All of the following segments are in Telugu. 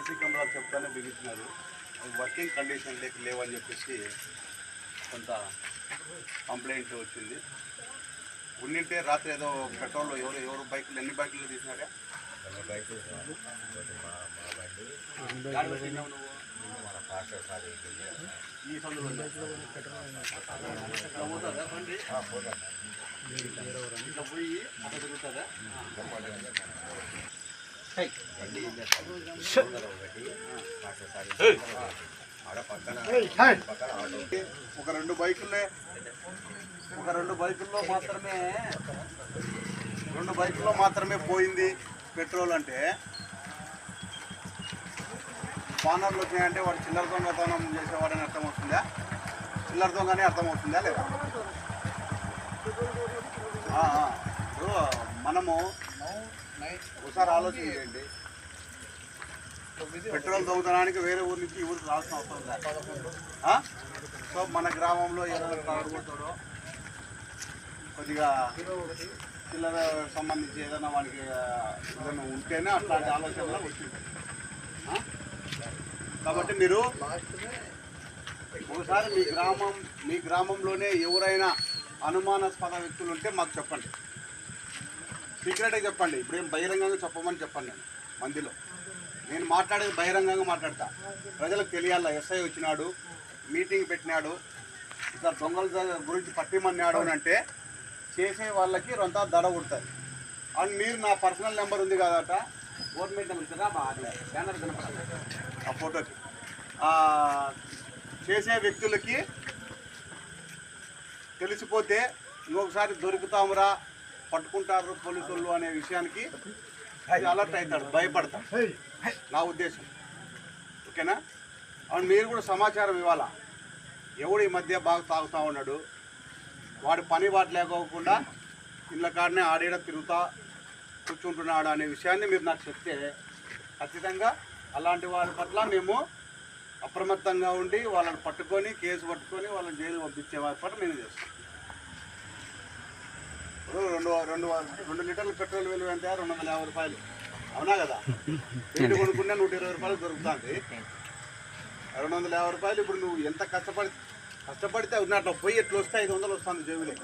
సీసీ కెమెరాలు చెప్తానే బిగుతున్నారు వర్కింగ్ కండిషన్ లేక లేవని చెప్పేసి కొంత కంప్లైంట్ వచ్చింది. ఉన్నింటే రాత్రి ఏదో పెట్రోల్ ఎవరు ఎవరు బైకులు ఎన్ని బైకులు తీసినారా? ఈ పోయి అక్కడ తిరుగుతుందా ఒక రెండు బైకులే. ఒక రెండు బైకుల్లో మాత్రమే రెండు బైకుల్లో మాత్రమే పోయింది పెట్రోల్ అంటే. వానర్లు వచ్చినాయంటే వాడు చిల్లర దొంగతనం చేసేవాడని అర్థమవుతుందా? చిల్లర దొంగనే అర్థమవుతుందా లేదా? ఇప్పుడు మనము ఒకసారి ఆలోచన చేయండి. పెట్రోల్ దొంగతనానికి వేరే ఊరి నుంచి ఊరికి రావాల్సిన అవసరం లేదు సో మన గ్రామంలో ఎవరు తాగుతాడో కొద్దిగా పిల్లల సంబంధించి ఏదైనా వానికి ఏదైనా ఉంటేనే అట్లాంటి ఆలోచనలు వచ్చింది. కాబట్టి మీరు ఒకసారి మీ గ్రామం మీ గ్రామంలోనే ఎవరైనా అనుమానాస్పద వ్యక్తులు ఉంటే మాకు చెప్పండి. సీక్రెట్గా చెప్పండి. ఇప్పుడేం బహిరంగంగా చెప్పమని చెప్పండి. నేను మందిలో. నేను మాట్లాడేది బహిరంగంగా మాట్లాడతా. ప్రజలకు తెలియాలా? ఎస్ఐ వచ్చినాడు మీటింగ్ పెట్టినాడు ఇట్లా దొంగల గురించి పట్టిమన్నాడు అని అంటే చేసే వాళ్ళకి రొంత దడ కొడుతుంది అండ్ మీరు నా పర్సనల్ నెంబర్ ఉంది కదట. గవర్నమెంట్ నెంబర్ కదా బ్యానర్ కనపడాలి ఆ ఫోటోకి. చేసే వ్యక్తులకి తెలిసిపోతే ఇంకొకసారి దొరుకుతామురా పట్టుకుంటారు పోలీసులు అనే విషయానికి అలర్ట్ అవుతాడు భయపడతాడు నా ఉద్దేశం. ఓకేనా? అవును మీరు కూడా సమాచారం ఇవ్వాలా? ఎవడు ఈ మధ్య బాగా తాగుతూ ఉన్నాడు? వాడి పని బాట లేకోకుండా ఇళ్ళ కాడనే ఆడేడ తిరుగుతా కూర్చుంటున్నాడు అనే విషయాన్ని మీరు నాకు చెప్తే ఖచ్చితంగా అలాంటి వారి పట్ల మేము అప్రమత్తంగా ఉండి వాళ్ళని పట్టుకొని కేసు పట్టుకొని వాళ్ళని జైలు పంపించే వారి పట్ల మేము చేస్తాం. రెండు రెండు రెండు లీటర్ల పెట్రోల్ విలువ ఎంత? రెండు వందల యాభై రూపాయలు. అవునా కదా? పెయింట్ కొనుక్కుంటే నూట ఇరవై రూపాయలు దొరుకుతుంది. రెండు వందల యాభై రూపాయలు ఇప్పుడు నువ్వు ఎంత కష్టపడి కష్టపడితే అట్లా పోయి ఎట్లా వస్తే ఐదు వందలు వస్తుంది జేబులే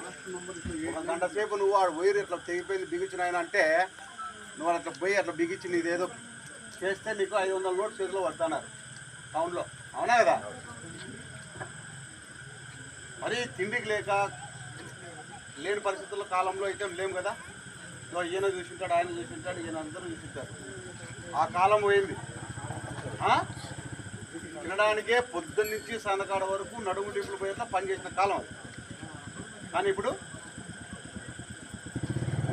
ఒక గంట సేపు నువ్వు ఆడు పోయి ఇట్లా తెగిపోయింది బిగించిన ఆయన అంటే నువ్వు అట్లా పోయి అట్లా బిగించి నీదేదో చేస్తే నీకు ఐదు వందల నోట్ చేతిలో పడుతున్నారు. టౌన్లో. అవునా కదా? మరి తిండికి లేక లేని పరిస్థితుల కాలంలో అయితే లేము కదా. ఈయన చూసింటాడు ఆయన చూసింటాడు ఈయన అందరూ చూసింటారు. ఆ కాలం పోయింది? తినడానికే పొద్దున్న నుంచి సందకాడ వరకు నడుము డిప్పులు పోయేట్లా పనిచేసిన కాలం అది. కానీ ఇప్పుడు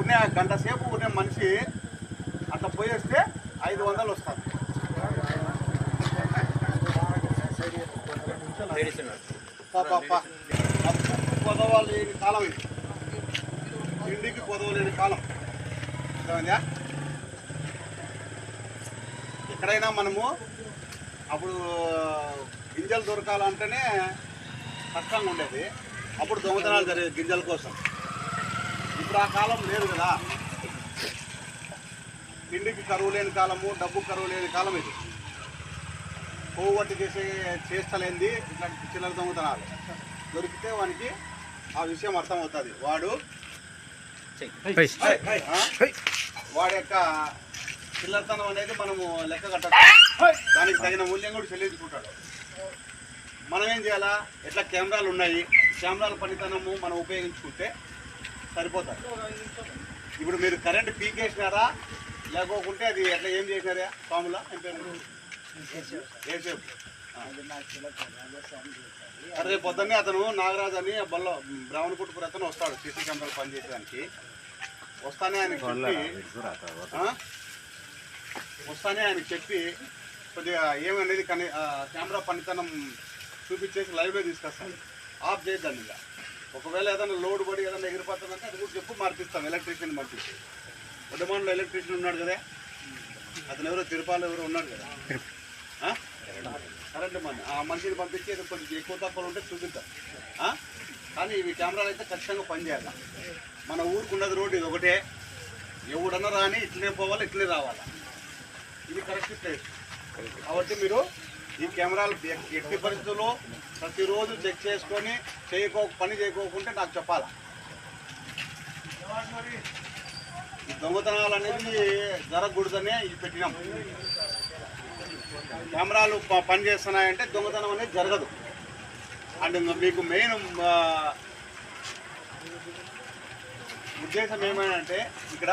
ఉన్నే గంట సేపు ఉన్నే మనిషి అట్లా పోయేస్తే ఐదు వందలు వస్తుంది పాప కొదవలేని కాలం ఇది. తిండికి పొదవలేని కాలం. అర్థమైందా? ఎక్కడైనా మనము అప్పుడు గింజలు దొరకాలంటేనే కష్టంగా ఉండేది. అప్పుడు దొంగతనాలు జరిగేది గింజల కోసం. ఇప్పుడు ఆ కాలం లేదు కదా. తిండికి కరువు లేని కాలము డబ్బు కరువు లేని కాలం ఇది. పోగొట్టి చేసే చేస్తలేంది ఇట్లాంటి చిల్లర దొంగతనాలు. దొరికితే వానికి ఆ విషయం అర్థమవుతుంది. వాడు వాడి యొక్క చిల్లరతనం అనేది మనము లెక్క కట్టచ్చు. దానికి తగిన మూల్యం కూడా చెల్లించుకుంటాడు. మనం ఏం చేయాలా? ఎట్లా కెమెరాలు ఉన్నాయి? కెమెరాల పనితనము మనం ఉపయోగించుకుంటే సరిపోతుంది ఇప్పుడు మీరు కరెంట్ పీకేసినారా లేకోకుంటే అది ఎట్లా ఏం చేసినారా? ఫాములా ఏం పేరు? ఏసేపు. అదే పొద్దున్నే అతను నాగరాజు అని బల్ల బ్రాహ్మణ కుటుంబ అతను వస్తాడు సీసీ కెమెరాలు పనిచేయడానికి. వస్తానే ఆయనకి చెప్పి ఆ? వస్తానే ఆయనకి చెప్పి కొద్దిగా ఏమనేది కనీ కెమెరా పనితనం చూపించేసి లైవ్లో తీసుకొస్తాను. ఆఫ్ చేయొద్దండి ఇలా ఒకవేళ ఏదైనా లోడ్ పడి ఏదైనా ఎగిరిపోతుందంటే అది కూడా చెప్పు మార్పిస్తాం ఎలక్ట్రీషియన్ పంపించి ఉడమాన్లో ఎలక్ట్రీషియన్ ఉన్నాడు కదా? అతను ఎవరో తిరుపాలు ఎవరో ఉన్నాడు కదా? కరెంట్ మన ఆ మనిషిని పంపించి ఏదో కొంచెం ఎక్కువ తక్కువ ఉంటే చూపిద్దాం. కానీ ఇవి కెమెరాలు అయితే ఖచ్చితంగా పనిచేయాలి. మన ఊరికి ఉన్నది రోడ్డు ఇది ఒకటే. ఎవడన్నా రాని ఇట్లనే పోవాలి ఇట్లనే రావాలి. ఇది కరెక్ట్ ప్లేస్ కాబట్టి మీరు ఈ కెమెరాలు ఎట్టి పరిస్థితుల్లో ప్రతిరోజు చెక్ చేసుకొని చేయకో పని చేయకోకుంటే నాకు చెప్పాలి? ఈ దొంగతనాలు అనేది జరగకూడదనే ఇది పెట్టినాం. కెమెరాలు ప- పని చేస్తున్నాయంటే దొంగతనం అనేది జరగదు. అండ్ మీకు మెయిన్ ఉద్దేశం ఏమైనా ఇక్కడ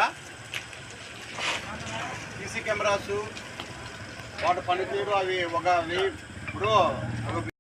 సీసీ కెమెరాసు వాటి పనితీరు అవి ఒక వెయ్యి ఇప్పుడు ఒక